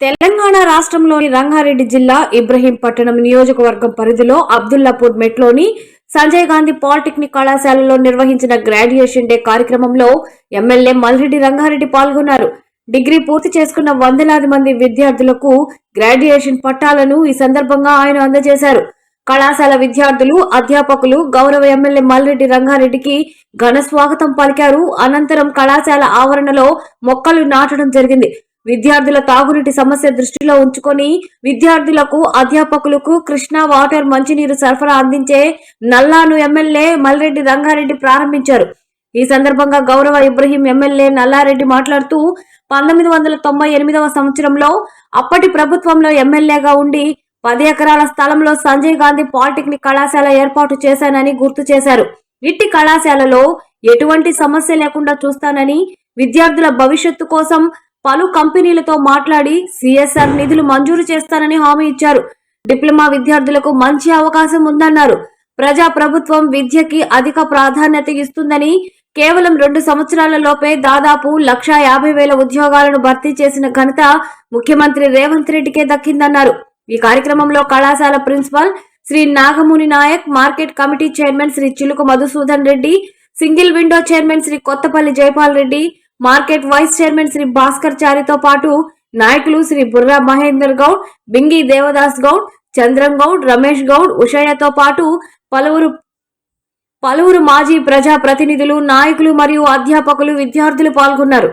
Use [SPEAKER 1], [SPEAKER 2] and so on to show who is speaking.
[SPEAKER 1] తెలంగాణ రాష్ట్రంలోని రంగారెడ్డి జిల్లా ఇబ్రహీంపట్నం నియోజకవర్గం పరిధిలో అబ్దుల్లాపూర్ మెట్లోని సంజయ్ గాంధీ పాలిటెక్నిక్ కళాశాలలో నిర్వహించిన గ్రాడ్యుయేషన్ డే కార్యక్రమంలో ఎమ్మెల్యే మల్రెడ్డి రంగారెడ్డి పాల్గొన్నారు. డిగ్రీ పూర్తి చేసుకున్న వందలాది మంది విద్యార్థులకు గ్రాడ్యుయేషన్ పట్టాలను ఈ సందర్భంగా ఆయన అందజేశారు. కళాశాల విద్యార్థులు అధ్యాపకులు గౌరవ ఎమ్మెల్యే మల్రెడ్డి రంగారెడ్డికి ఘన స్వాగతం పలికారు. అనంతరం కళాశాల ఆవరణలో మొక్కలు నాటడం జరిగింది. విద్యార్థుల తాగునీటి సమస్య దృష్టిలో ఉంచుకొని విద్యార్థులకు అధ్యాపకులకు కృష్ణా వాటర్ మంచినీరు సరఫరా అందించే నల్లాను ఎమ్మెల్యే మల్రెడ్డి రంగారెడ్డి ప్రారంభించారు. ఈ సందర్భంగా గౌరవ ఇబ్రహీం ఎమ్మెల్యే నల్లారెడ్డి మాట్లాడుతూ పంతొమ్మిది వందల తొంభై ఎనిమిదవ సంవత్సరంలో అప్పటి ప్రభుత్వంలో ఎమ్మెల్యేగా ఉండి పది ఎకరాల స్థలంలో సంజయ్ గాంధీ పాలిటెక్నిక్ కళాశాల ఏర్పాటు చేశానని గుర్తు చేశారు. ఇట్టి కళాశాలలో ఎటువంటి సమస్య లేకుండా చూస్తానని విద్యార్థుల భవిష్యత్తు కోసం పలు కంపెనీలతో మాట్లాడి సిఎస్ఆర్ నిధులు మంజూరు చేస్తానని హామీ ఇచ్చారు. డిప్లొమా విద్యార్థులకు మంచి అవకాశం ఉందన్నారు. ప్రజా ప్రభుత్వం విద్యకి అధిక ప్రాధాన్యత ఇస్తుందని కేవలం రెండు సంవత్సరాల లోపే దాదాపు లక్షా యాభై వేల ఉద్యోగాలను భర్తీ చేసిన ఘనత ముఖ్యమంత్రి రేవంత్ రెడ్డికే దక్కిందన్నారు. ఈ కార్యక్రమంలో కళాశాల principal Shri Nagamuni Naik market committee chairman Shri Chiluku Madhusudan Reddy single window chairman Shri Kothapalli Jaipal Reddy market vice chairman Shri Bhaskar చారితో పాటు నాయకులు శ్రీ బుర్రా మహేందర్ గౌడ్ బింగి దేవదాస్ గౌడ్ చంద్రం గౌడ్ రమేష్ గౌడ్ ఉషయ్యతో పాటు పలువురు పలువురు మాజీ ప్రజా ప్రతినిధులు నాయకులు మరియు అధ్యాపకులు విద్యార్థులు పాల్గొన్నారు.